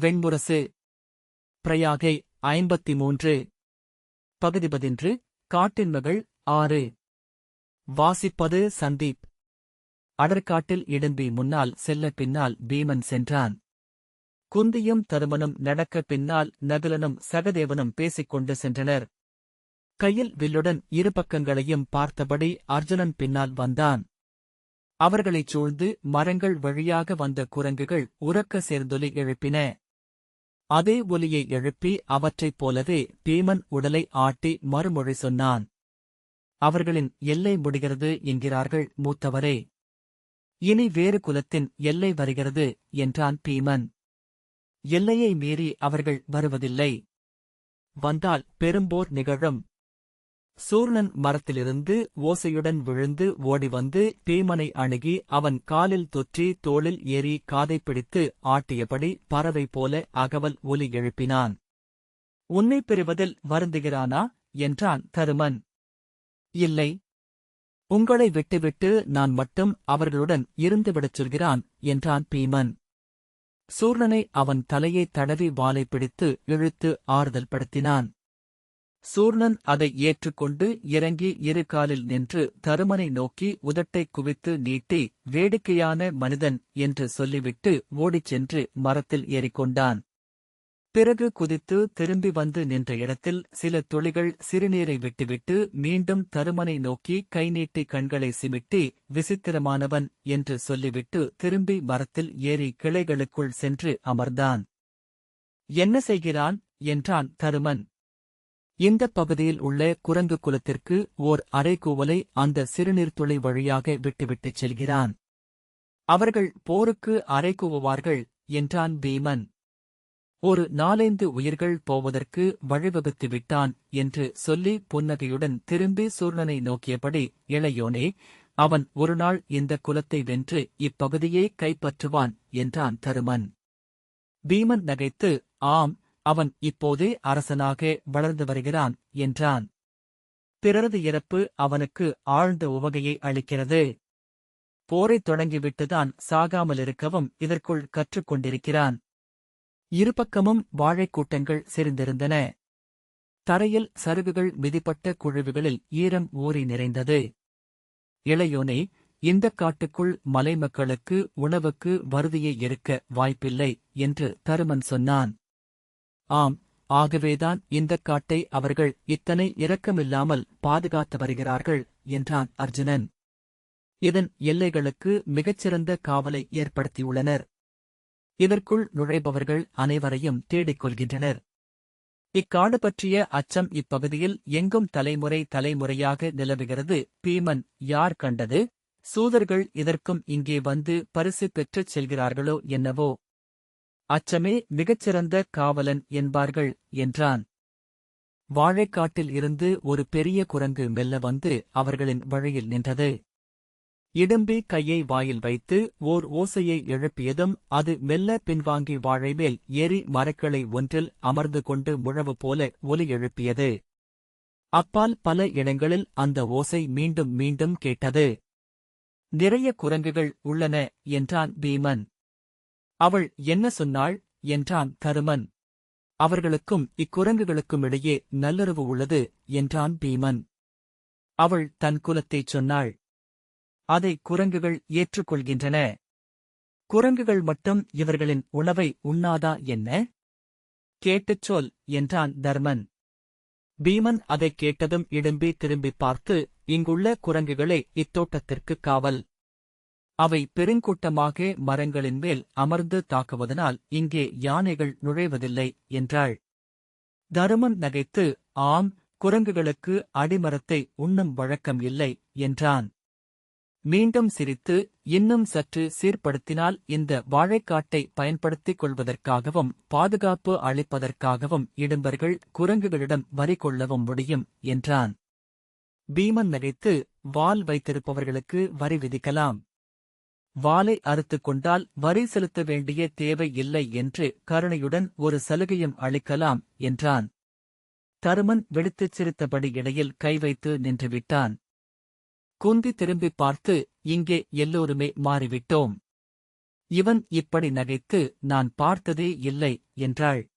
வெண்முரசு பிரயாகை ஐம்பத்தி மூன்று பகுதி பதின்று காட்டின் மகள் ஆறு. வாசிப்பது சந்தீப். அடற்காட்டில் இடும்பி முன்னால் செல்ல பின்னால் பீமன் சென்றான். குந்தியும் தருமனும் நடக்க பின்னால் நகுலனும் சகதேவனும் பேசிக்கொண்டு சென்றனர். கையில் வில்லுடன் இரு பக்கங்களையும் பார்த்தபடி அர்ஜுனன் பின்னால் வந்தான். அவர்களைச் சூழ்ந்து மரங்கள் வழியாக வந்த குரங்குகள் உறக்க சேர்ந்தொலி எழுப்பின. அதே ஒலியை எழுப்பி அவற்றைப் போலவே பீமன் உடலை ஆட்டி மறுமொழி சொன்னான். அவர்களின் எல்லை முடிகிறது என்கிறார்கள் மூத்தவரே. இனி வேறு குலத்தின் எல்லை வருகிறது என்றான் பீமன். எல்லையை மீறி அவர்கள் வருவதில்லை. வந்தால் பெரும்போர் நிகழும். சூர்ணன் மரத்திலிருந்து ஓசையுடன் விழுந்து ஓடி வந்து பீமனை அணுகி அவன் காலில் தொற்றி தோளில் ஏறி காதை பிடித்து ஆட்டியபடி பறவை போல அகவல் ஒலி எழுப்பினான். உன்னை பெறுவதில் வருந்துகிறானா? என்றான் தருமன். இல்லை. உங்களை விட்டுவிட்டு நான் மட்டும் அவர்களுடன் இருந்துவிடச் சொல்கிறான் என்றான் பீமன். சூர்ணனை அவன் தலையை தடவி வாலை பிடித்து இழுத்து ஆறுதல் படுத்தினான். சூர்ணன் அதை ஏற்றுக்கொண்டு இறங்கி இரு காலில் நின்று தருமனை நோக்கி உதட்டை குவித்து நீட்டி வேடிக்கையான மனிதன் என்று சொல்லிவிட்டு ஓடிச் சென்று மரத்தில் ஏறிக்கொண்டான். பிறகு குதித்து திரும்பி வந்து நின்ற இடத்தில் சில துளிகள் சிறுநீரை விட்டுவிட்டு மீண்டும் தருமனை நோக்கி கை நீட்டி கண்களை சிமிட்டி விசித்திரமானவன் என்று சொல்லிவிட்டு திரும்பி மரத்தில் ஏறி கிளைகளுக்குள் சென்று அமர்ந்தான். என்ன செய்கிறான்? என்றான் தருமன். இந்தப் பகுதியில் உள்ள குரங்கு குலத்திற்கு ஓர் அரைக்கூவலை அந்த சிறுநீர்த்துளை வழியாக விட்டுவிட்டுச் செல்கிறான். அவர்கள் போருக்கு அரைக்கூவுவார்கள் என்றான் பீமன். ஒரு நாலைந்து உயிர்கள் போவதற்கு வழிவகுத்து விட்டான் என்று சொல்லி புன்னகையுடன் திரும்பி சூர்ணனை நோக்கியபடி இளையோனே அவன் ஒருநாள் இந்த குலத்தை வென்று இப்பகுதியை கைப்பற்றுவான் என்றான் தருமன். பீமன் நகைத்து ஆம் அவன் இப்போதே அரசனாக வளர்ந்து வருகிறான் என்றான். பிறரது இறப்பு அவனுக்கு ஆழ்ந்த உவகையை அளிக்கிறது. போரைத் தொடங்கிவிட்டுதான் சாகாமலிருக்கவும் இதற்குள் கற்றுக்கொண்டிருக்கிறான் இருபக்கமும் வாழைக்கூட்டங்கள் செறிந்திருந்தன. தரையில் சருகுகள் மிதிப்பட்ட குழுவுகளில் ஈரம் ஊறி நிறைந்தது. இளையோனே இந்தக் காட்டுக்குள் மலைமக்களுக்கு உணவுக்கு வருதியை இருக்க வாய்ப்பில்லை என்று தருமன் சொன்னான். ஆம் ஆகவேதான் இந்தக் காட்டை அவர்கள் இத்தனை இரக்கமில்லாமல் பாதுகாத்து வருகிறார்கள் என்றான் அர்ஜுனன். இதன் எல்லைகளுக்கு மிகச்சிறந்த காவலை ஏற்படுத்தியுள்ளனர். இதற்குள் நுழைபவர்கள் அனைவரையும் தேடிக் கொள்கின்றனர் இக்காடு பற்றிய அச்சம் இப்பகுதியில் எங்கும் தலைமுறை தலைமுறையாக நிலவுகிறது. பீமன் யார் கண்டது? சூதர்கள் இதற்கும் இங்கே வந்து பரிசு பெற்றுச் செல்கிறார்களோ என்னவோ? அச்சமே மிகச்சிறந்த காவலன் என்பார்கள் என்றான். வாழைக்காட்டில் இருந்து ஒரு பெரிய குரங்கு மெல்ல வந்து அவர்களின் வழியில் நின்றது. இடும்பி கையை வாயில் வைத்து ஓர் ஓசையை எழுப்பியதும் அது மெல்ல பின்வாங்கி வாழைமேல் ஏறி மரக்களை ஒன்றில் அமர்ந்து கொண்டு முழவு போல ஒலி எழுப்பியது. அப்பால் பல இடங்களில் அந்த ஓசை மீண்டும் மீண்டும் கேட்டது. நிறைய குரங்குகள் உள்ளன என்றான் பீமன். அவள் என்ன சொன்னாள் என்றான் தருமன். அவர்களுக்கும் இக்குரங்குகளுக்கும் இடையே நல்லுறவு உள்ளது என்றான் பீமன். அவள் தன் குலத்தைச் சொன்னாள். அதை குரங்குகள் ஏற்றுக்கொள்கின்றன. குரங்குகள் மட்டும் இவர்களின் உணவை உண்ணாதா என்ன? கேட்டுச் சொல் என்றான் தர்மன். பீமன் அதைக் கேட்டதும் இடும்பி திரும்பிப் பார்த்து இங்குள்ள குரங்குகளே இத்தோட்டத்திற்குக் காவல். அவை பெருங்கூட்டமாக மரங்களின் மேல் அமர்ந்து தாக்குவதனால் இங்கே யானைகள் நுழைவதில்லை என்றாள். தருமன் நகைத்து ஆம் குரங்குகளுக்கு அடிமரத்தை உண்ணும் வழக்கம் இல்லை என்றான். மீண்டும் சிரித்து இன்னும் சற்று சீர்படுத்தினால் இந்த வாழைக்காட்டை பயன்படுத்திக் கொள்வதற்காகவும் பாதுகாப்பு அளிப்பதற்காகவும் இடும்பர்கள் குரங்குகளிடம் வரி கொள்ளவும் முடியும் என்றான். பீமன் நகைத்து வால் வைத்திருப்பவர்களுக்கு வரி விதிக்கலாம். வாலை அறுத்துக் கொண்டால் வரி செலுத்த வேண்டிய தேவை இல்லை என்று கருணையுடன் ஒரு சலுகையும் அளிக்கலாம் என்றான். தருமன் வெடித்துச் சிரித்தபடி இடையில் கை வைத்து நின்றுவிட்டான். குந்தி திரும்பிப் பார்த்து இங்கே எல்லோருமே மாறிவிட்டோம். இவன் இப்படி நகைத்து நான் பார்த்ததே இல்லை என்றாள்.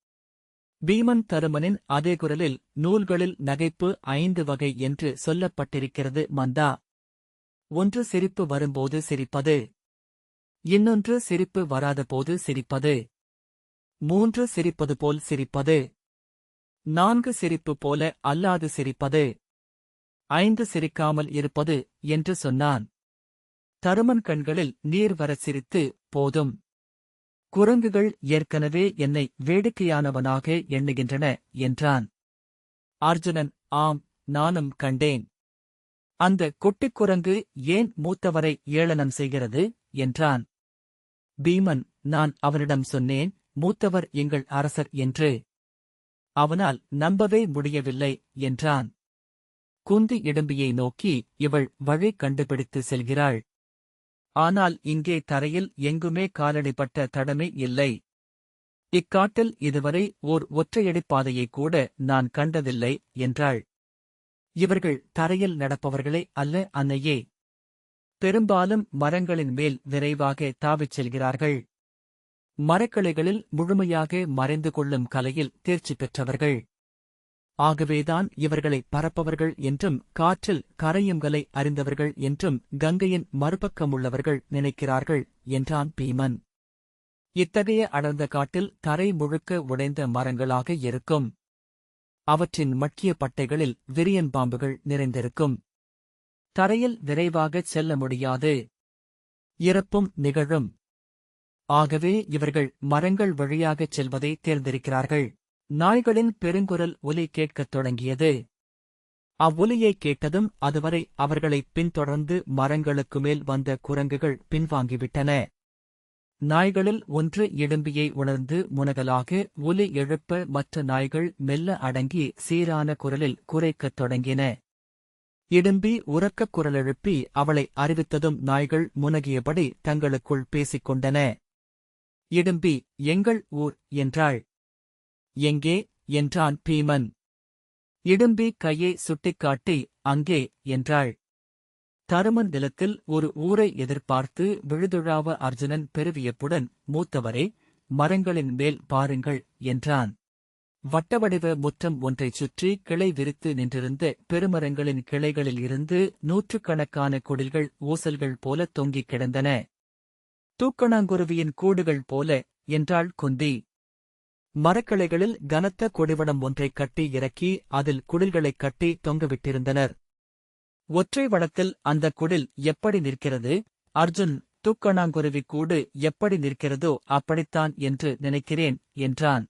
பீமன் தருமனின் அதே குரலில் நூல்களில் நகைப்பு ஐந்து வகை என்று சொல்லப்பட்டிருக்கிறது மந்தா. ஒன்று சிரிப்பு வரும்போது சிரிப்பது இன்னொன்று சிரிப்பு வராதபோது சிரிப்பது. மூன்று சிரிப்பது போல் சிரிப்பது. நான்கு சிரிப்பு போல அல்லாது சிரிப்பது. ஐந்து சிரிக்காமல் இருப்பது என்று சொன்னான். தருமன் கண்களில் நீர் வரச் சிரித்து போதும். குரங்குகள் ஏற்கனவே என்னை வேடிக்கையானவனாக எண்ணுகின்றன என்றான். அர்ஜுனன் ஆம் நானும் கண்டேன். அந்த குட்டிக் குரங்கு ஏன் மூத்தவரை ஏளனம் செய்கிறது? என்றான். பீமன் நான் அவனிடம் சொன்னேன் மூத்தவர் எங்கள் அரசர் என்று. அவனால் நம்பவே முடியவில்லை என்றான். குந்தி இடும்பியை நோக்கி இவள் வழி கண்டுபிடித்து செல்கிறாள். ஆனால் இங்கே தரையில் எங்குமே காலடிப்பட்ட தடமே இல்லை. இக்காட்டில் இதுவரை ஓர் ஒற்றையடிப் பாதையை கூட நான் கண்டதில்லை என்றாள். இவர்கள் தரையில் நடப்பவர்களே அல்ல அன்னையே. பெரும்பாலும் மரங்களின் மேல் விரைவாக தாவிச் செல்கிறார்கள். மரக்கிளைகளில் முழுமையாக மறைந்து கொள்ளும் கலையில் தேர்ச்சி பெற்றவர்கள். ஆகவேதான் இவர்களை பரப்பவர்கள் என்றும் காற்றில் கரையும்களை அறிந்தவர்கள் என்றும் கங்கையின் மறுபக்கமுள்ளவர்கள் நினைக்கிறார்கள் என்றான் பீமன். இத்தகைய அடர்ந்த காட்டில் தரை முழுக்க உடைந்த மரங்களாக இருக்கும். அவற்றின் மட்கிய பட்டைகளில் விரியன் பாம்புகள் நிறைந்திருக்கும். தரையில் விரைவாகச் செல்ல முடியாது. இறப்பும் நிகழும். ஆகவே இவர்கள் மரங்கள் வழியாகச் செல்வதை தேர்ந்தெடுக்கிறார்கள். நாய்களின் பெருங்குரல் ஒலி கேட்கத் தொடங்கியது. அவ்வொலியைக் கேட்டதும் அதுவரை அவர்களை பின்தொடர்ந்து மரங்களுக்கு மேல் வந்த குரங்குகள் பின்வாங்கிவிட்டன. நாய்களில் ஒன்று இடும்பியை உணர்ந்து முனகலாக ஒலி எழுப்ப மற்ற நாய்கள் மெல்ல அடங்கி சீரான குரலில் குறைக்கத் தொடங்கின. இடும்பி உறக்கக் குரலெழுப்பி அவளை அறிவித்ததும் நாய்கள் முனகியபடி தங்களுக்குள் பேசிக் கொண்டன இடும்பி எங்கள் ஊர் என்றாள். எங்கே? என்றான் பீமன். இடும்பி கையை சுட்டிக்காட்டி அங்கே என்றாள். தருமன் நிலத்தில் ஒரு ஊரை எதிர்பார்த்து விழுதுழாவ அர்ஜுனன் பெருவியப்புடன் மூத்தவரே மரங்களின் மேல் பாருங்கள் என்றான். வட்டவடிவ முற்றம் ஒன்றைச் சுற்றி கிளை விரித்து நின்றிருந்த பெருமரங்களின் கிளைகளில் இருந்து நூற்றுக்கணக்கான குடில்கள் ஊசல்கள் போல தொங்கிக் கிடந்தன. தூக்கணாங்குருவியின் கூடுகள் போல என்றாள் குந்தி. மரக்கிளைகளில் கனத்த கொடிவடம் ஒன்றைக் கட்டி இறக்கி அதில் குடில்களைக் கட்டி தொங்கவிட்டிருந்தனர். ஒற்றை வளத்தில் அந்த குடில் எப்படி நிற்கிறது? அர்ஜுன் தூக்கணாங்குருவி கூடு எப்படி நிற்கிறதோ அப்படித்தான் என்று நினைக்கிறேன் என்றான்.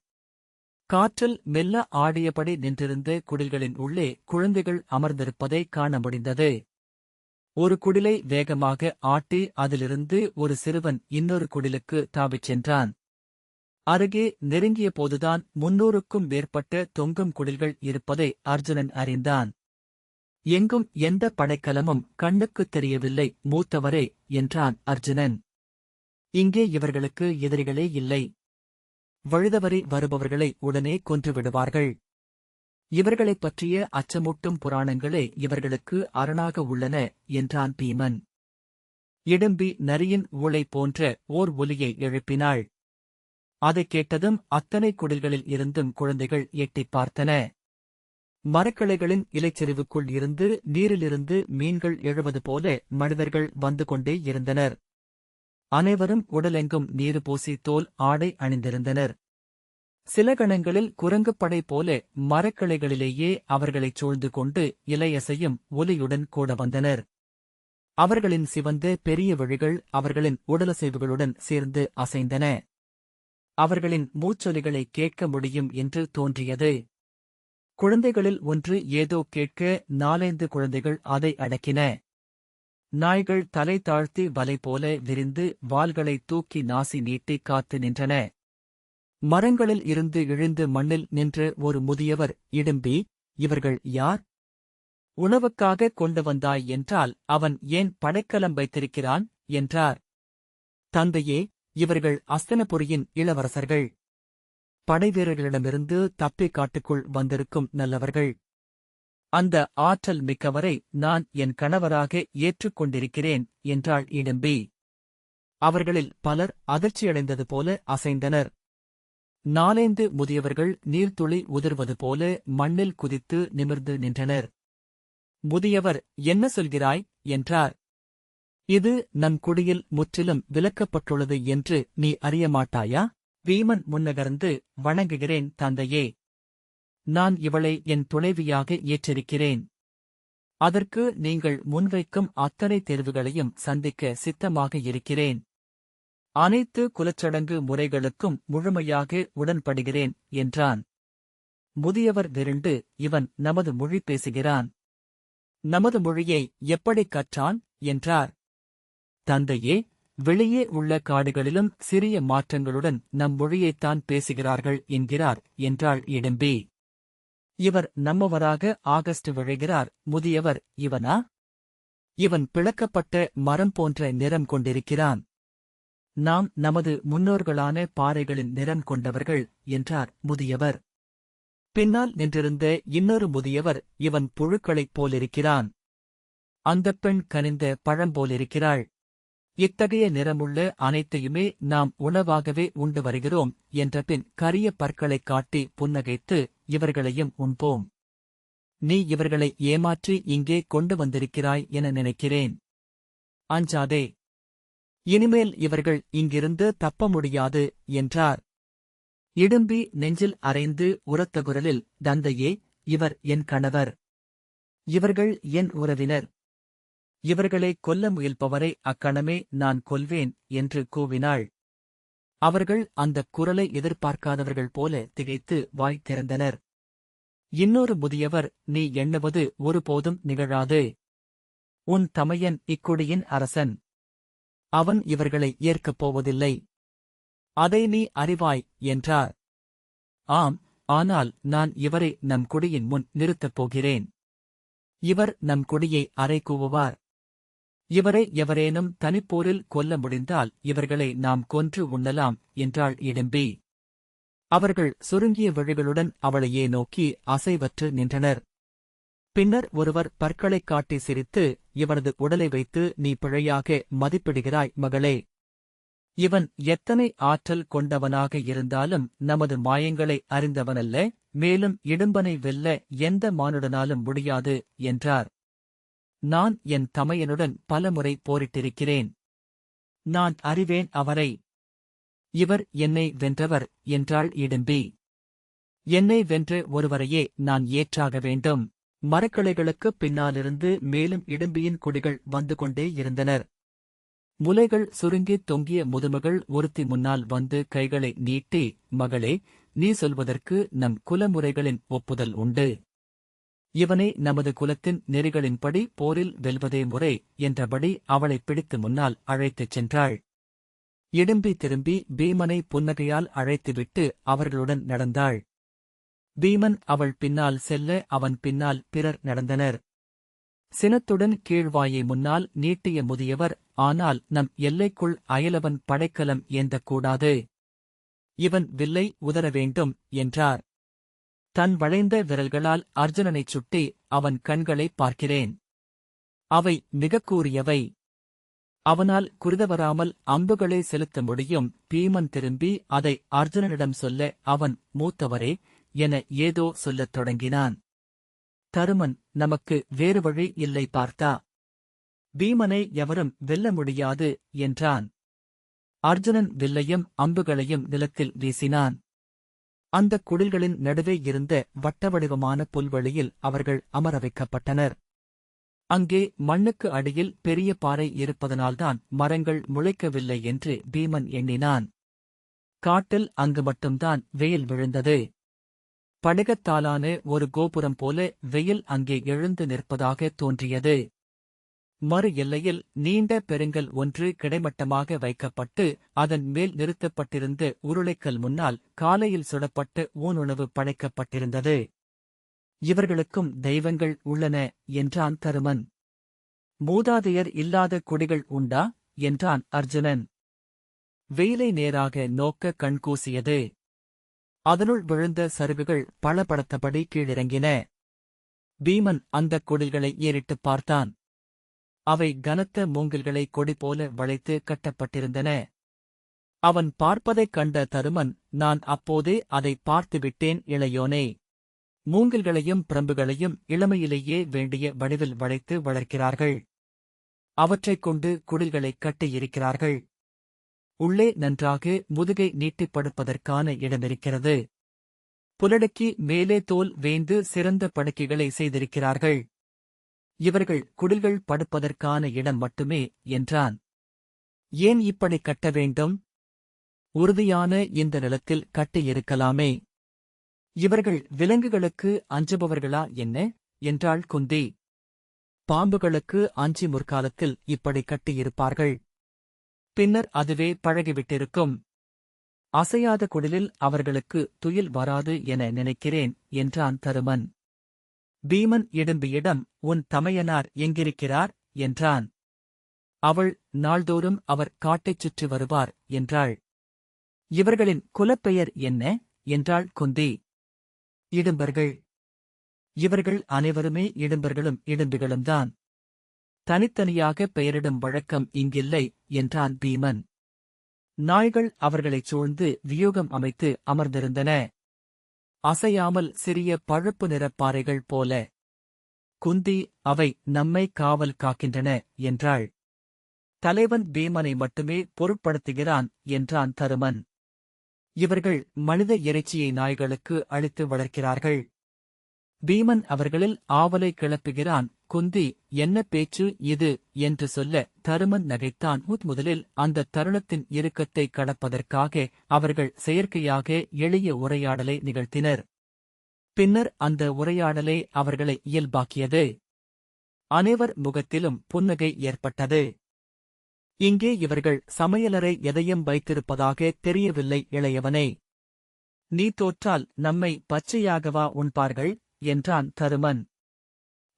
காற்றில் மெல்ல ஆடியபடி நின்றிருந்த குடில்களின் உள்ளே குழந்தைகள் அமர்ந்திருப்பதை காண முடிந்தது. ஒரு குடிலை வேகமாக ஆட்டி அதிலிருந்து ஒரு சிறுவன் இன்னொரு குடிலுக்கு தாவிச் சென்றான். அருகே நெருங்கிய போதுதான் முன்னூறுக்கும் மேற்பட்ட தொங்கும் குடில்கள் இருப்பதை அர்ஜுனன் அறிந்தான். எங்கும் எந்த படைக்கலமும் கண்ணுக்குத் தெரியவில்லை மூத்தவரே என்றான் அர்ஜுனன். இங்கே இவர்களுக்கு எதிரிகளே இல்லை. வழுதவரை வருபவர்களை உடனே கொன்று விடுவார்கள் இவர்களைப் பற்றிய அச்சமூட்டும் புராணங்களே இவர்களுக்கு அரணாக உள்ளன என்றான் பீமன். இடும்பி நரியின் ஊளை போன்ற ஓர் ஒலியை எழுப்பினாள். அதைக் கேட்டதும் அத்தனை குடில்களில் இருந்தும் குழந்தைகள் எட்டிப் பார்த்தன. மரக்கிளைகளின் இலைச்சரிவுக்குள் இருந்து நீரிலிருந்து மீன்கள் எழுவது போல மனிதர்கள் வந்து கொண்டே இருந்தனர். அனைவரும் உடலெங்கும் நீரு பூசி தோல் ஆடை அணிந்திருந்தனர். சில கணங்களில் குரங்குப்படை போல மரக்கிளைகளிலேயே அவர்களைச் சூழ்ந்து கொண்டு இலையசையும் ஒலியுடன் கூட வந்தனர். அவர்களின் சிவந்த பெரிய விழிகள் அவர்களின் உடலசைவுகளுடன் சேர்ந்து அசைந்தன. அவர்களின் மூச்சொலிகளை கேட்க முடியும் என்று தோன்றியது. குழந்தைகளில் ஒன்று ஏதோ கேட்க நாலைந்து குழந்தைகள் அதை அடக்கின. நாய்கள் தலை தாழ்த்தி வலை போல விரிந்து வால்களை தூக்கி நாசி நீட்டி காத்து நின்றன. மரங்களில் இருந்து இழுந்து மண்ணில் நின்ற ஒரு முதியவர் இடும்பி இவர்கள் யார்? உணவுக்காக கொண்டு வந்தாய் என்றால் அவன் ஏன் படைக்கலம் வைத்திருக்கிறான்? என்றார். தந்தையே இவர்கள் அஸ்தனபுரியின் இளவரசர்கள். படைவீரர்களிடமிருந்து தப்பி காட்டுக்குள் வந்திருக்கும் நல்லவர்கள். அந்த ஆற்றல் மிக்கவரை நான் என் கணவராக ஏற்றுக்கொண்டிருக்கிறேன் என்றாள் இடம்பி அவர்களில் பலர் அதிர்ச்சியடைந்தது போல அசைந்தனர். நாலைந்து முதியவர்கள் நீர்த்துளி உதிர்வது போல மண்ணில் குதித்து நிமிர்ந்து நின்றனர். முதியவர் என்ன சொல்கிறாய்? என்றார். இது நம் குடியில் முற்றிலும் விலக்கப்பட்டுள்ளது என்று நீ அறியமாட்டாயா? வீமன் முன்னகர்ந்து வணங்குகிறேன் தந்தையே. நான் இவளை என் துணைவியாக ஏற்றிருக்கிறேன். அதற்கு நீங்கள் முன்வைக்கும் அத்தனை தேர்வுகளையும் சந்திக்க சித்தமாக இருக்கிறேன். அனைத்து குலச்சடங்கு முறைகளுக்கும் முழுமையாக உடன்படுகிறேன் என்றான். முதியவர் விருண்டு இவன் நமது மொழி பேசுகிறான். நமது மொழியை எப்படி கற்றான் என்றார். தந்தையே வெளியே உள்ள காடுகளிலும் சிறிய மாற்றங்களுடன் நம் மொழியைத்தான் பேசுகிறார்கள் என்கிறார் என்றாள் இடும்பி. இவர் நம்மவராக ஆகஸ்ட் விழைகிறார் முதியவர் இவனா? இவன் பிளக்கப்பட்ட மரம் போன்ற நிறம் கொண்டிருக்கிறான். நாம் நமது முன்னோர்களான பாறைகளின் நிறம் கொண்டவர்கள் என்றார் முதியவர். பின்னால் நின்றிருந்த இன்னொரு முதியவர் இவன் புழுக்களைப் போலிருக்கிறான். அந்தப் பெண் கனிந்த பழம் போலிருக்கிறாள். இத்தகைய நிறமுள்ள அனைத்தையுமே நாம் உணவாகவே உண்டு வருகிறோம் என்ற பின் கரிய பற்களைக் காட்டி புன்னகைத்து இவர்களையும் உண்போம். நீ இவர்களை ஏமாற்றி இங்கே கொண்டு வந்திருக்கிறாய் என நினைக்கிறேன். அஞ்சாதே இனிமேல் இவர்கள் இங்கிருந்து தப்ப முடியாது என்றார். இடும்பி நெஞ்சில் அரைந்து உரத்த குரலில் தந்தையே இவர் என் கணவர். இவர்கள் என் உறவினர். இவர்களை கொல்ல முயல்பவரை அக்கணமே நான் கொல்வேன் என்று கூவினாள். அவர்கள் அந்தக் குரலை எதிர்பார்க்காதவர்கள் போல திகைத்து வாய் திறந்தனர். இன்னொரு முதியவர் நீ எண்ணுவது ஒருபோதும் நிகழாது. உன் தமையன் இக்குடியின் அரசன். அவன் இவர்களை ஏற்கப் போவதில்லை. அதை நீ அறிவாய் என்றார். ஆம் ஆனால் நான் இவரை நம் குடியின் முன் நிறுத்தப் போகிறேன். இவர் நம் குடியை அறை கூவுவார் இவரை எவரேனும் தனிப்போரில் கொல்ல முடிந்தால் இவர்களை நாம் கொன்று உண்ணலாம் என்றாள் இடும்பி அவர்கள் சுருங்கிய விழிகளுடன் அவளையே நோக்கி அசைவற்று நின்றனர். பின்னர் ஒருவர் பற்களைக் காட்டி சிரித்து இவனது உடலை வைத்து நீ பிழையாக மதிப்பிடுகிறாய் மகளே. இவன் எத்தனை ஆற்றல் கொண்டவனாக இருந்தாலும் நமது மாயங்களை அறிந்தவனல்ல மேலும் இடும்பனை வெல்ல எந்த மானுடனாலும் முடியாது என்றார். நான் என் தமையனுடன் பலமுறை போரிட்டிருக்கிறேன். நான் அறிவேன் அவரை. இவர் என்னை வென்றவர் என்றாள் இடும்பி. என்னை வென்ற ஒருவரையே நான் ஏற்றாக வேண்டும். மரக்கிளைகளுக்கு பின்னாலிருந்து மேலும் இடும்பியின் குடிகள் வந்து கொண்டே இருந்தனர். முலைகள் சுருங்கித் தொங்கிய முதுமகள் ஒருத்தி முன்னால் வந்து கைகளை நீட்டி மகளே நீ சொல்வதற்கு நம் குலமுறைகளின் ஒப்புதல் உண்டு. இவனை நமது குலத்தின் நெறிகளின்படி போரில் வெல்வதே முறை என்றபடி அவளைப் பிடித்து முன்னால் அழைத்துச் சென்றாள். இடும்பி திரும்பி பீமனை புன்னகையால் அழைத்துவிட்டு அவர்களுடன் நடந்தாள். பீமன் அவள் பின்னால் செல்ல அவன் பின்னால் பிறர் நடந்தனர். சினத்துடன் கீழ்வாயை முன்னால் நீட்டிய முதியவர் ஆனால் நம் எல்லைக்குள் அயலவன் படைக்கலம் ஏந்தக்கூடாது. இவன் வில்லை உதற வேண்டும் என்றார். தன் வளைந்த விரல்களால் அர்ஜுனனைச் சுட்டி அவன் கண்களைப் பார்க்கிறேன். அவை மிகக் கூறியவை அவனால் குருதவராமல் அம்புகளை செலுத்த முடியும். பீமன் திரும்பி அதை அர்ஜுனனிடம் சொல்ல அவன் மூத்தவரே என ஏதோ சொல்லத் தொடங்கினான். தருமன் நமக்கு வேறு வழி இல்லை பார்த்தா? பீமனை எவரும் வெல்ல முடியாது என்றான். அர்ஜுனன் வில்லையும் அம்புகளையும் நிலத்தில் வீசினான். அந்தக் குடில்களின் நடுவே இருந்த வட்டவடிவமான புல்வெளியில் அவர்கள் அமர வைக்கப்பட்டனர் அங்கே மண்ணுக்கு அடியில் பெரிய பாறை இருப்பதனால்தான் மரங்கள் முளைக்கவில்லை என்று பீமன் எண்ணினான். காட்டில் அங்கு மட்டும்தான் வெயில் விழுந்தது. படகத்தாலான ஒரு கோபுரம் போல வெயில் அங்கே எழுந்து நிற்பதாக தோன்றியது. மறு எல்லையில் நீண்ட பெருங்கல் ஒன்று கிடைமட்டமாக வைக்கப்பட்டு அதன் மேல் நிறுத்தப்பட்டிருந்த உருளைக்கல் முன்னால் காலையில் சுடப்பட்ட ஊனுணவு படைக்கப்பட்டிருந்தது. இவர்களுக்கும் தெய்வங்கள் உள்ளன என்றான் தருமன். மூதாதையர் இல்லாத குடிகள் உண்டா? என்றான் அர்ஜுனன். வெயிலை நேராக நோக்க கண்கூசியது அதனுள் விழுந்த சருகுகள் பலபடுத்தபடி கீழிறங்கின. பீமன் அந்தக் குடில்களை ஏறிட்டுப் பார்த்தான். அவை கனத்த மூங்கில்களை கொடி போல வளைத்து கட்டப்பட்டிருந்தன. அவன் பார்ப்பதைக் கண்ட தருமன் நான் அப்போதே அதை பார்த்துவிட்டேன் இளையோனே. மூங்கில்களையும் பிரம்புகளையும் இளமையிலேயே வேண்டிய வடிவில் வளைத்து வளர்க்கிறார்கள். அவற்றைக் கொண்டு குடில்களைக் கட்டியிருக்கிறார்கள். உள்ளே நன்றாக முதுகை நீட்டிப் படுப்பதற்கான இடமிருக்கிறது. புலடக்கி மேலே தோல் வேந்து சிறந்த படுக்கைகளை செய்திருக்கிறார்கள். இவர்கள் குடில்கள் படுப்பதற்கான இடம் மட்டுமே என்றான். ஏன் இப்படி கட்ட வேண்டும்? உறுதியான இந்த நிலத்தில் கட்டியிருக்கலாமே இவர்கள் விலங்குகளுக்கு அஞ்சுபவர்களா என்ன? என்றாள் குந்தி. பாம்புகளுக்கு அஞ்சி முற்காலத்தில் இப்படி கட்டியிருப்பார்கள். பின்னர் அதுவே பழகிவிட்டிருக்கும். அசையாத குடிலில் அவர்களுக்கு துயில் வராது என நினைக்கிறேன் என்றான் தருமன். பீமன் இடும்பியிடம் உன் தமையனார் எங்கிருக்கிறார்? என்றான். அவள் நாள்தோறும் அவர் காட்டைச் சுற்றி வருவார் என்றாள். இவர்களின் குலப்பெயர் என்ன? என்றாள் குந்தி. இடும்பர்கள். இவர்கள் அனைவருமே இடும்பர்களும் இடும்பிகளும்தான் தனித்தனியாக பெயரிடும் வழக்கம் இங்கில்லை என்றான் பீமன். நாய்கள் அவர்களைச் சூழ்ந்து வியூகம் அமைத்து அமர்ந்திருந்தன. அசையாமல் சிறிய பழுப்பு நிறப் பாறைகள் போல. குந்தி அவை நம்மை காவல் காக்கின்றன என்றாள். தலைவன் பீமனை மட்டுமே பொருட்படுத்துகிறான் என்றான் தருமன். இவர்கள் மனித இறைச்சியை நாய்களுக்கு அளித்து வளர்க்கிறார்கள். பீமன் அவர்களில் ஆவலை கிளப்புகிறான். குந்தி என்ன பேச்சு இது? என்று சொல்ல தருமன் நகைத்தான். முதலில் அந்த தருணத்தின் இறுக்கத்தை கடப்பதற்காக அவர்கள் செயற்கையாக எளிய உரையாடலை நிகழ்த்தினர். பின்னர் அந்த உரையாடலை அவர்களை இயல்பாக்கியது. அனைவர் முகத்திலும் புன்னகை ஏற்பட்டது. இங்கே இவர்கள் சமையலறை எதையும் வைத்திருப்பதாக தெரியவில்லை இளையவனே. நீ தோற்றால் நம்மை பச்சையாகவா உண்பார்கள்? என்றான் தருமன்.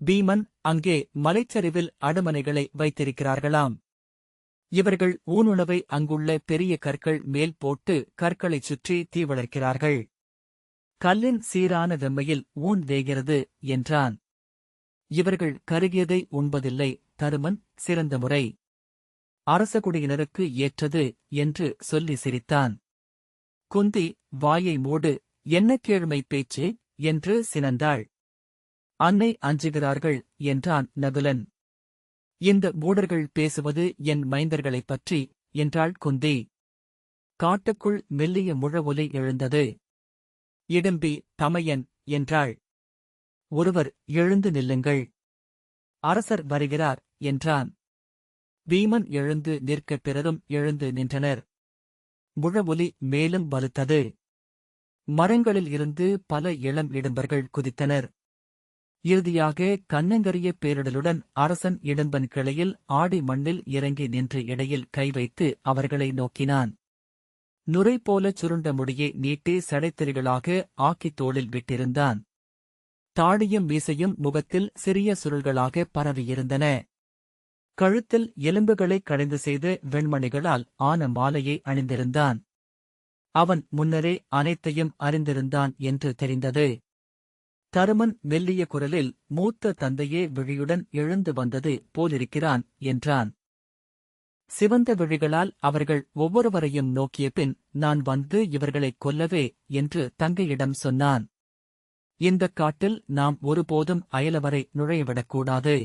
பீமன் அங்கே மலைச்சரிவில் அடுமனைகளை வைத்திருக்கிறார்களாம். இவர்கள் ஊனுணவை அங்குள்ள பெரிய கற்கள் மேல் போட்டு கற்களைச் சுற்றி தீ வளர்க்கிறார்கள். கல்லின் சீரான வெம்மையில் ஊன் வேகிறது என்றான். இவர்கள் கருகியதை உண்பதில்லை தருமன் சிறந்த முறை. அரசகுடியினருக்கு ஏற்றது என்று சொல்லி சிரித்தான். குந்தி வாயை மூடு என்ன கேழ்மை பேச்சு? என்று சினந்தாள். அன்னை அஞ்சுகிறார்கள் என்றான் நகுலன். இந்த மூடர்கள் பேசுவது என் மைந்தர்களைப் பற்றி என்றாள் குந்தி. காட்டுக்குள் மெல்லிய முழவொலி எழுந்தது. இடும்பி தமையன் என்றாள். ஒருவர் எழுந்து நில்லுங்கள். அரசர் வருகிறார் என்றான். வீமன் எழுந்து நிற்க பிறரும் எழுந்து நின்றனர். முழவொலி மேலும் வலுத்தது. மரங்களில் இருந்து பல இளம் இடும்பர்கள் குதித்தனர். இறுதியாக கண்ணங்கரிய பேரிடலுடன் அரசன் இடும்பன் கிளையில் ஆடி மண்ணில் இறங்கி நின்று இடையில் கை வைத்து அவர்களை நோக்கினான். நுரை போலச் சுருண்ட முடியை நீட்டி சடைத்திரிகளாக ஆக்கித் தோளில் விட்டிருந்தான். தாடியும் மீசையும் முகத்தில் சிறிய சுருள்களாக பரவியிருந்தன. கழுத்தில் எலும்புகளைக் கடைந்து செய்த வெண்மணிகளால் ஆன மாலையை அணிந்திருந்தான். அவன் முன்னரே அனைத்தையும் அறிந்திருந்தான் என்று தெரிந்தது. தருமன் மெல்லிய குரலில் மூத்த தந்தையே விழியுடன் எழுந்து வந்தது போலிருக்கிறான் என்றான். சிவந்த விழிகளால் அவர்கள் ஒவ்வொருவரையும் நோக்கிய பின் நான் வந்து இவர்களைக் கொல்லவே என்று தங்கையிடம் சொன்னான். இந்தக் காட்டில் நாம் ஒருபோதும் அயலவரை நுழையவிடக்கூடாது.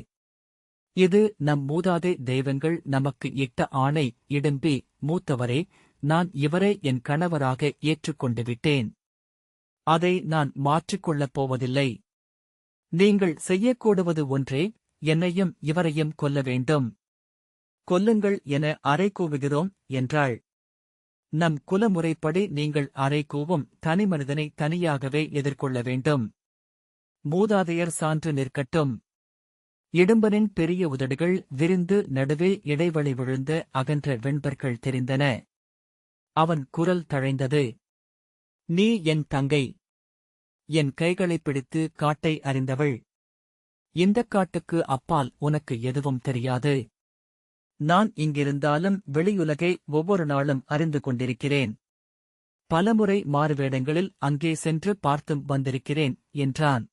இது நம் மூதாதை தெய்வங்கள் நமக்கு இட்ட ஆணை இடும்பி மூத்தவரே நான் இவரை என் கணவராக ஏற்றுக்கொண்டு விட்டேன். அதை நான் மாற்றிக்கொள்ளப் போவதில்லை. நீங்கள் செய்யக்கூடுவது ஒன்றே என்னையும் இவரையும் கொல்ல வேண்டும். கொல்லுங்கள் என அறை கூவுகிறோம் என்றாள். நம் குலமுறைப்படி நீங்கள் அறை கூவும் தனி மனிதனை தனியாகவே எதிர்கொள்ள வேண்டும். மூதாதையர் சான்று நிற்கட்டும். இடும்பனின் பெரிய உதடுகள் விரிந்து நடுவே இடைவெளி விழுந்த அகன்ற வெண்பர்கள் தெரிந்தன. அவன் குரல் தழைந்தது. நீ என் தங்கை. என் கைகளைப் பிடித்து காட்டை அறிந்தவள். இந்தக் காட்டுக்கு அப்பால் உனக்கு எதுவும் தெரியாது. நான் இங்கிருந்தாலும் வெளியுலகை ஒவ்வொரு நாளும் அறிந்து கொண்டிருக்கிறேன். பலமுறை மாறுவேடங்களில் அங்கே சென்று பார்த்தும் வந்திருக்கிறேன் என்றான்.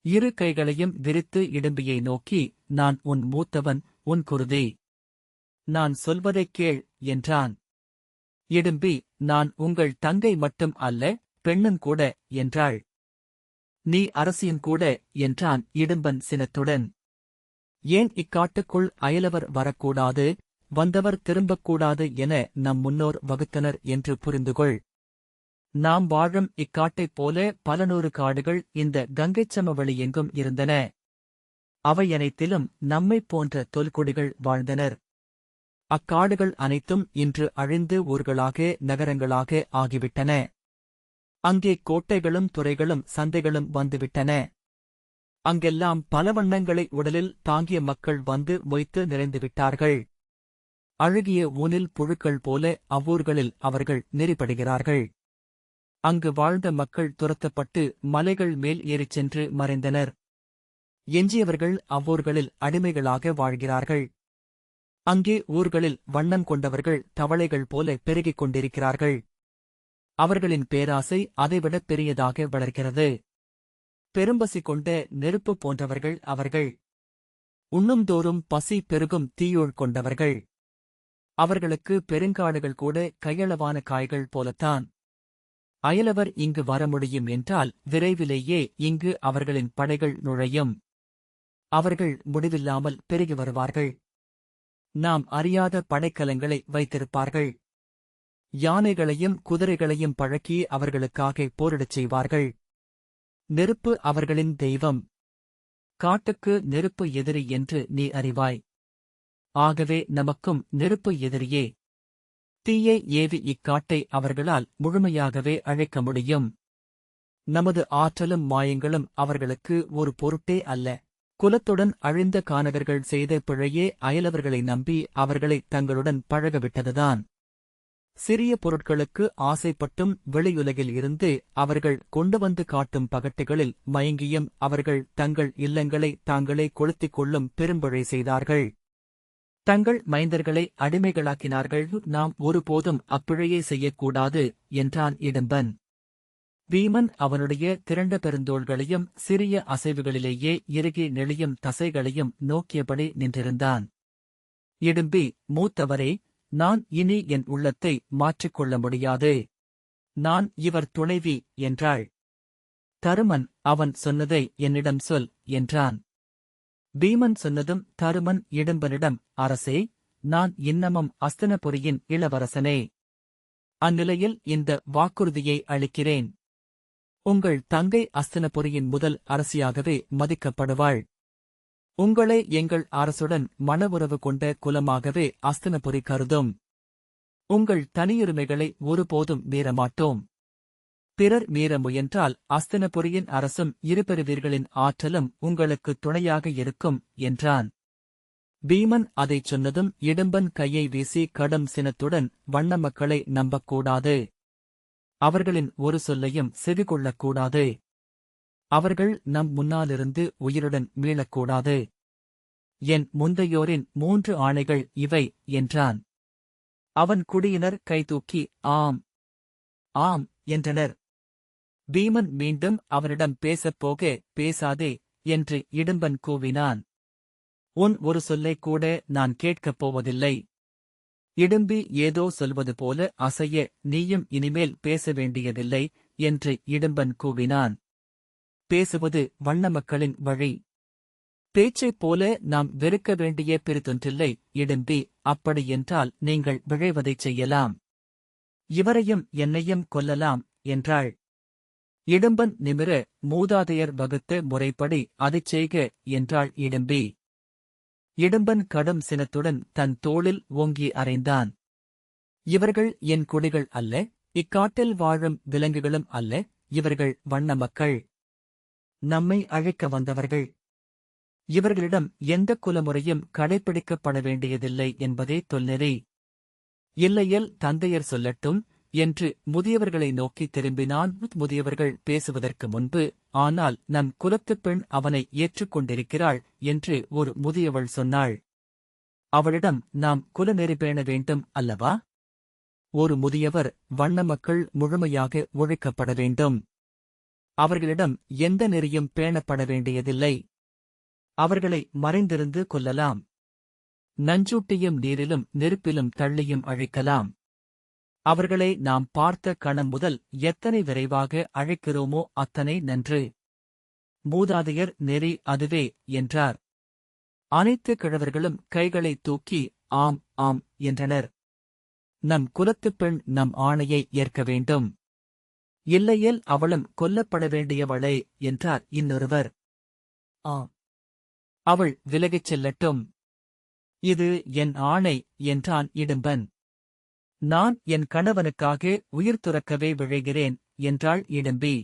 இரு கைகளையும் விரித்து இடும்பியை நோக்கி நான் உன் மூத்தவன் உன் குருதி. நான் சொல்வதைக் கேள் என்றான். இடும்பி நான் உங்கள் தங்கை மட்டும் அல்ல பெண்ணும் கூட என்றாள். நீ அரசியும் கூட என்றான் இடும்பன் சினத்துடன். ஏன் இக்காட்டுக்குள் அயலவர் வரக்கூடாது வந்தவர் திரும்பக்கூடாது என நம் முன்னோர் வகுத்தனர் என்று புரிந்துகொள். நாம் வாழும் இக்காட்டைப் போல பல நூறு காடுகள் இந்த கங்கைச் சமவெளி எங்கும் இருந்தன. அவை அனைத்திலும் நம்மைப் போன்ற தொல்குடிகள் வாழ்ந்தனர். அக்காடுகள் அனைத்தும் இன்று அழிந்து ஊர்களாக நகரங்களாக ஆகிவிட்டன. அங்கே கோட்டைகளும் துறைகளும் சந்தைகளும் வந்துவிட்டன. அங்கெல்லாம் பல வண்ணங்களை உடலில் தாங்கிய மக்கள் வந்து மொய்த்து நிறைந்துவிட்டார்கள். அழுகிய ஊனில் புழுக்கள் போல அவ்வூர்களில் அவர்கள் நெறிப்படுகிறார்கள் அங்கு வாழ்ந்த மக்கள் துரத்தப்பட்டு மலைகள் மேல் ஏறிச் சென்று மறைந்தனர். எஞ்சியவர்கள் அவ்வூர்களில் அடிமைகளாக வாழ்கிறார்கள். அங்கே ஊர்களில் வண்ணம் கொண்டவர்கள் தவளைகள் போல பெருகிக் கொண்டிருக்கிறார்கள். அவர்களின் பேராசை அதைவிட பெரியதாக வளர்கிறது. பெரும்பசி கொண்ட நெருப்பு போன்றவர்கள் அவர்கள். உண்ணும்தோறும் பசி பெருகும் தீயோள் கொண்டவர்கள். அவர்களுக்கு பெருங்காடுகள் கூட கையளவான காய்கள் போலத்தான். அயலவர் இங்கு வர முடியும் என்றால் விரைவிலேயே இங்கு அவர்களின் படைகள் நுழையும். அவர்கள் முடிவில்லாமல் பெருகி வருவார்கள். நாம் அறியாத படைக்கலங்களை வைத்திருப்பார்கள். யானைகளையும் குதிரைகளையும் பழக்கி அவர்களுக்காக போரிடச் செய்வார்கள். நெருப்பு அவர்களின் தெய்வம். காட்டுக்கு நெருப்பு எதிரி என்று நீ அறிவாய். ஆகவே நமக்கும் நெருப்பு எதிரியே. தீயை ஏவி இக்காட்டை அவர்களால் முழுமையாகவே அழைக்க முடியும். நமது ஆற்றலும் மாயங்களும் அவர்களுக்கு ஒரு பொருட்டே அல்ல. குலத்துடன் அழிந்த கானகர்கள் செய்த பிழையே அயலவர்களை நம்பி அவர்களை தங்களுடன் பழகவிட்டதுதான். சிறிய பொருட்களுக்கு ஆசைப்பட்டும் வெளியுலகில் இருந்து அவர்கள் கொண்டு வந்து காட்டும் பகட்டுகளில் மயங்கியும் அவர்கள் தங்கள் இல்லங்களை தாங்களே கொளுத்திக் கொள்ளும் பெரும்பழை செய்தார்கள். தங்கள் மைந்தர்களை அடிமைகளாக்கினார்கள். நாம் ஒருபோதும் அப்பிழையை செய்யக்கூடாது என்றான் இடும்பன். வீமன் அவனுடைய திரண்ட பெருந்தோள்களையும் சிறிய அசைவுகளிலேயே இறுகி நெளியும் தசைகளையும் நோக்கியபடி நின்றிருந்தான். இடும்பி மூத்தவரே நான் இனி என் உள்ளத்தை மாற்றிக்கொள்ள முடியாது. நான் இவர் துணைவி என்றாள். தருமன் அவன் சொன்னதை என்னிடம் சொல் என்றான். பீமன் சொன்னதும் தருமன் இடும்பனிடம் அரசே நான் இன்னமும் அஸ்தனபுரியின் இளவரசனே. அந்நிலையில் இந்த வாக்குறுதியை அளிக்கிறேன். உங்கள் தங்கை அஸ்தினபுரியின் முதல் அரசியாகவே மதிக்கப்படுவாள். உங்களை எங்கள் அரசுடன் மன உறவு கொண்ட குலமாகவே அஸ்தினபுரி கருதும். உங்கள் தனியுரிமைகளை ஒருபோதும் மீறமாட்டோம். பிறர் மீற முயன்றால் அஸ்தினபுரியின் அரசும் இருபெருவீர்களின் ஆற்றலும் உங்களுக்கு துணையாக இருக்கும் என்றான். பீமன் அதைச் சொன்னதும் இடும்பன் கையை வீசி கடும் சினத்துடன் வண்ண மக்களை நம்பக்கூடாது. அவர்களின் ஒரு சொல்லையும் செவிகொள்ளக்கூடாது. அவர்கள் நம் முன்னாலிருந்து உயிருடன் மீளக்கூடாது. என் முந்தையோரின் மூன்று ஆணைகள் இவை என்றான். அவன் குடியினர் கைதூக்கி ஆம் ஆம் என்றனர். பீமன் மீண்டும் அவனிடம் பேசப் போக பேசாதே என்று இடும்பன் கூவினான். உன் ஒரு சொல்லைக் கூட நான் கேட்கப் போவதில்லை. இடும்பி ஏதோ சொல்வது போல அசைய நீயும் இனிமேல் பேச வேண்டியதில்லை என்று இடும்பன் கூவினான். பேசுவது வண்ண மக்களின் வழி. பேச்சைப் போல நாம் வெறுக்க வேண்டிய பிரித்தொன்றில்லை இடும்பி அப்படியென்றால் நீங்கள் விழைவதைச் செய்யலாம். இவரையும் என்னையும் கொல்லலாம் என்றாள். இடும்பன் நிமிர மூதாதையர் வகுத்த முறைப்படி அதைச் செய்க என்றாள் இடும்பி. இடும்பன் கடும் சினத்துடன் தன் தோளில் ஓங்கி அறைந்தான். இவர்கள் என் குடிகள் அல்ல இக்காட்டில் வாழும் விலங்குகளும் அல்ல இவர்கள் வண்ண மக்கள். நம்மை அழைக்க வந்தவர்கள். இவர்களிடம் எந்த குலமுறையும் கடைப்பிடிக்கப்பட வேண்டியதில்லை என்பதே தொல்நெறி. இல்லையில் தந்தையர் சொல்லட்டும் என்று முதியவர்களை நோக்கி திரும்பினான். முதியவர்கள் பேசுவதற்கு முன்பு ஆனால் நம் குலத்துப் பெண் அவனை ஏற்றுக்கொண்டிருக்கிறாள் என்று ஒரு முதியவள் சொன்னாள். அவளிடம் நாம் குலநெறி பேண வேண்டும் அல்லவா? ஒரு முதியவர் வண்ண மக்கள் முழுமையாக ஒழிக்கப்பட வேண்டும். அவர்களிடம் எந்த நெறியும் பேணப்பட வேண்டியதில்லை. அவர்களை மறைந்திருந்து கொல்லலாம். நஞ்சூட்டியும் நீரிலும் நெருப்பிலும் தள்ளியும் அழிக்கலாம். அவர்களை நாம் பார்த்த கணம் முதல் எத்தனை விரைவாக அழைக்கிறோமோ அத்தனை நன்று. மூதாதையர் நெறி அதுவே என்றார். அனைத்து கிழவர்களும் கைகளை தூக்கி ஆம் ஆம் என்றனர். நம் குலத்துப் பெண் நம் ஆணையை ஏற்க வேண்டும். இல்லையேல் அவளும் கொல்லப்பட வேண்டியவளே என்றார் இன்னொருவர். ஆம். அவள் விலகிச் செல்லட்டும். இது என் ஆணை என்றான் இடும்பன். நான் என் கணவனுக்காக உயிர் துறக்கவே விழைகிறேன் என்றாள் இடும்பி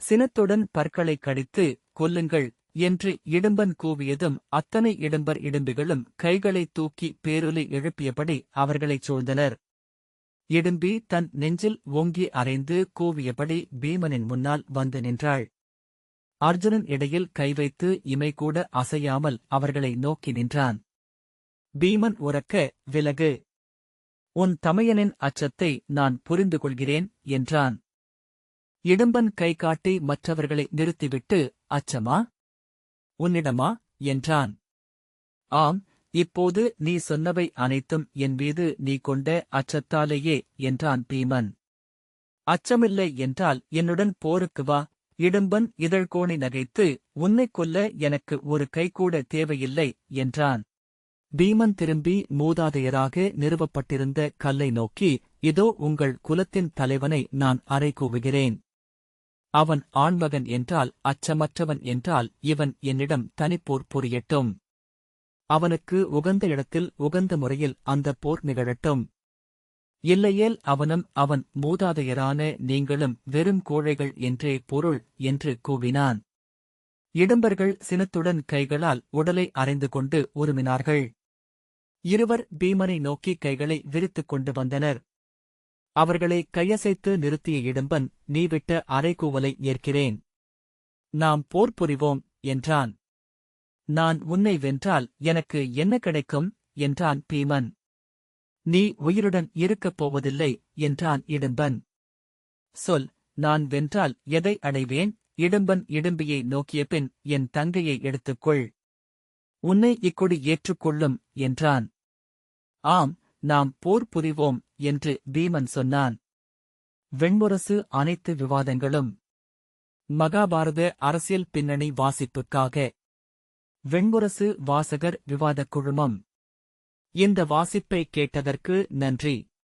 சினத்துடன் பற்களை கடித்து கொல்லுங்கள் என்று இடும்பன் கூவியதும் அத்தனை இடும்பர் இடும்பிகளும் கைகளை தூக்கி பேரொலி எழுப்பியபடி அவர்களைச் சூழ்ந்தனர். இடும்பி தன் நெஞ்சில் ஓங்கி அரைந்து கூவியபடி பீமனின் முன்னால் வந்து நின்றாள். அர்ஜுனன் இடையில் கை வைத்து இமை கூட அசையாமல் அவர்களை நோக்கி நின்றான். பீமன் உறக்க விலகு உன் தமையனின் அச்சத்தை நான் புரிந்து கொள்கிறேன் என்றான். இடும்பன் கை காட்டி மற்றவர்களை நிறுத்திவிட்டு அச்சமா? உன்னிடமா? என்றான். ஆம் இப்போது நீ சொன்னவை அனைத்தும் என் மீது நீ கொண்ட அச்சத்தாலேயே என்றான் பீமன். அச்சமில்லை என்றால் என்னுடன் போருக்கு வா. இடும்பன் இதழ்கோணி நகைத்து உன்னைக் கொல்ல எனக்கு ஒரு கைகூட தேவையில்லை என்றான். பீமன் திரும்பி மூதாதையராக நிறுவப்பட்டிருந்த கல்லை நோக்கி இதோ உங்கள் குலத்தின் தலைவனை நான் அறை கூவுகிறேன். அவன் ஆண்மகன் என்றால் அச்சமற்றவன் என்றால் இவன் என்னிடம் தனிப்போர் புரியட்டும். அவனுக்கு உகந்த இடத்தில் உகந்த முறையில் அந்த போர் நிகழட்டும். இல்லையேல் அவனும் அவன் மூதாதையரான நீங்களும் வெறும் கோழைகள் என்றே பொருள் என்று கூவினான். இடம்பர்கள் சினத்துடன் கைகளால் உடலை அறைந்து கொண்டு உருமினார்கள். இருவர் பீமனை நோக்கி கைகளை விரித்துக் கொண்டு வந்தனர். அவர்களை கையசைத்து நிறுத்திய இடும்பன் நீ விட்ட அரைக்கூவலை ஏற்கிறேன். நாம் போர் புரிவோம் என்றான். நான் உன்னை வென்றால் எனக்கு என்ன கிடைக்கும்? என்றான் பீமன். நீ உயிருடன் இருக்கப் போவதில்லை என்றான் இடும்பன். சொல் நான் வென்றால் எதை அடைவேன்? இடும்பன் இடும்பியை நோக்கிய பின் என் தங்கையை எடுத்துக்கொள். உன்னை இக்கொடி ஏற்றுக்கொள்ளும் என்றான். ஆம் நாம் போர் புரிவோம் என்று பீமன் சொன்னான். வெண்முரசு அனைத்து விவாதங்களும். மகாபாரத அரசியல் பின்னணி வாசிப்புக்காக. வெண்முரசு வாசகர் விவாதக் குழுமம். இந்த வாசிப்பை கேட்டதற்கு நன்றி.